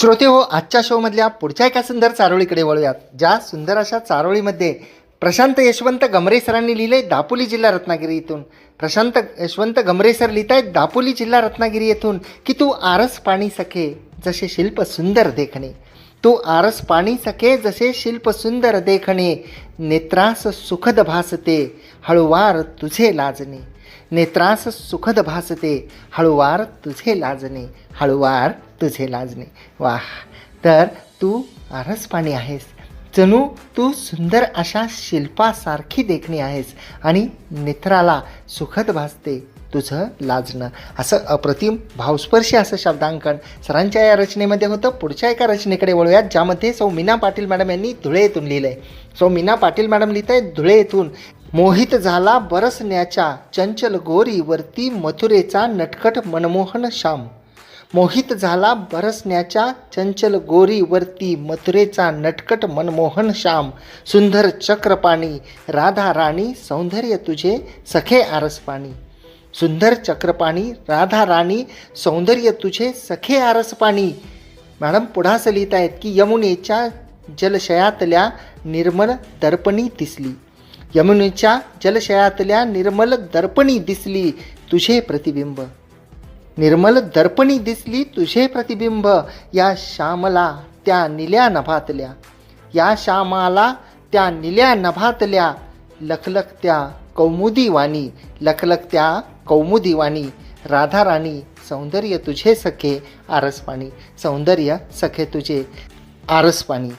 श्रोते हो आजच्या शोमधल्या पुढच्या एका सुंदर चारोळीकडे वळूयात ज्या सुंदर अशा चारोळीमध्ये प्रशांत यशवंत गमरे सरांनी लिहिले दापोली जिल्हा रत्नागिरी येथून प्रशांत यशवंत गमरे सर लिहित आहेत दापोली जिल्हा रत्नागिरी येथून की तू आरस पाणी सखे जसे शिल्प सुंदर देखणे. तू आरस पाणी सखे जसे शिल्प सुंदर देखणे. नेत्रास सुखद भासते हळुवार तुझे लाजणे. नेत्रास सुखद भासते. हळुवार तुझे लाजणे हळुवार तुझे लाजणे. वाह तर तू आरसपाणी आहेस. जणू तू सुंदर अशा शिल्पासारखी देखणी आहेस आणि नेत्राला सुखद भासते तुझं लाजणं. असं अप्रतिम भावस्पर्शी असं शब्दांकन सरांच्या या रचनेमध्ये होतं. पुढच्या एका रचनेकडे वळूयात ज्यामध्ये सौ मीना पाटील मॅडम यांनी धुळे येथून लिहिलं आहे सौ मीना पाटील मॅडम लिहित आहे धुळे येथून. मोहित झाला बरसण्याच्या चंचल गोरीवरती मथुरेचा नटखट मनमोहन श्याम. मोहित झाला बरसण्याच्या चंचल गोरीवरती मथुरेचा नटकट मनमोहन श्याम. सुंदर चक्रपाणी राधा राणी सौंदर्य तुझे सखे आरसपाणी. सुंदर चक्रपाणी राधा राणी सौंदर्य तुझे सखे आरसपाणी. मॅडम पुढं असं लिहित आहेत की यमुनेच्या जलशयातल्या निर्मल दर्पणी दिसली. यमुनेच्या जलशयातल्या निर्मल दर्पणी दिसली तुझे प्रतिबिंब. निर्मल दर्पणी दिसली तुझे प्रतिबिंब या श्यामला त्या निल्या नभातल्या. या श्यामाला त्या निल्या नभातल्या. लखलखत्या कौमुदीवाणी लखलखत्या कौमुदीवाणी. राधाराणी सौंदर्य तुझे सखे आरसपाणी. सौंदर्य सखे तुझे आरसपाणी.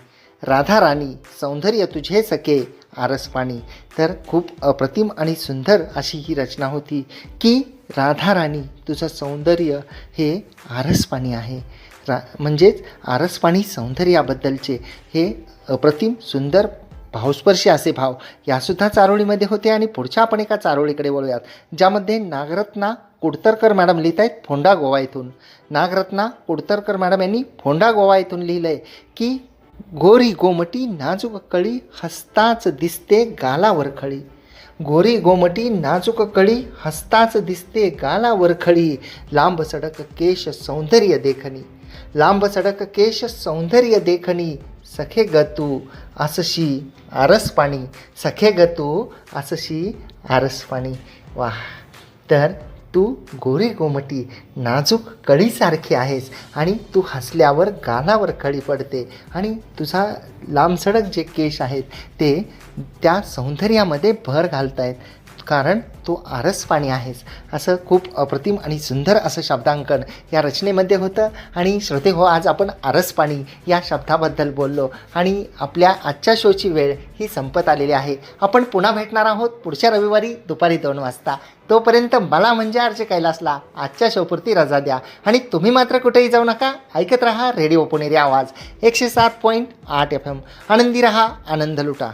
राधाराणी सौंदर्य तुझे सखे आरसपाणी तर खूप अप्रतिम आणि सुंदर अशी ही रचना होती की राधाराणी तुझं सौंदर्य हे आरसपाणी आहे. रा म्हणजेच आरसपाणी सौंदर्याबद्दलचे हे अप्रतिम सुंदर भावस्पर्शी असे भाव यासुद्धा चारोळीमध्ये होते आणि पुढच्या आपण एका चारोळीकडे वळूयात ज्यामध्ये नागरत्ना कुडतरकर मॅडम लिहित आहेत फोंडा गोवा येथून नागरत्ना कुडतरकर मॅडम यांनी फोंडा गोवा येथून लिहिलं आहे की गोरी गोमटी नाजूक कळी हसताच दिसते गालावर खळी. गोरी गोमटी नाजूक कळी हसताच दिसते गालावर खळी. लांब सडक केश सौंदर्य देखणी. लांब सडक केश सौंदर्य देखणी. सखे गतू आसशी आरस पाणी. सखे गतू आसशी आरस पाणी. वाह! तर तू गोरी गोमटी नाजूक कळीसारखी आहेस आणि तू हसल्यावर गालावर कळी पडते आणि तुझा लांबसडक जे केश आहेत ते त्या सौंदर्यामध्ये भर घालतायत. कारण तू आरस पाणी आहेस. असं खूप अप्रतिम आणि सुंदर असं शब्दांकन या रचनेमध्ये होतं. आणि श्रोते हो आज आपण आरस पाणी या शब्दाबद्दल बोललो. आणि आपल्या आजच्या शोची वेळ ही संपत आलेली आहे. आपण पुन्हा भेटणार आहोत पुढच्या रविवारी दुपारी दोन वाजता. तोपर्यंत मला म्हणजे आरचे कैलासला आजच्या शोपुरती रजा द्या. आणि तुम्ही मात्र कुठेही जाऊ नका. ऐकत रहा रेडिओ पुणेरी आवाज. एकशे सात पॉईंट आठ एफ एम. आनंदी रहा आनंद लुटा.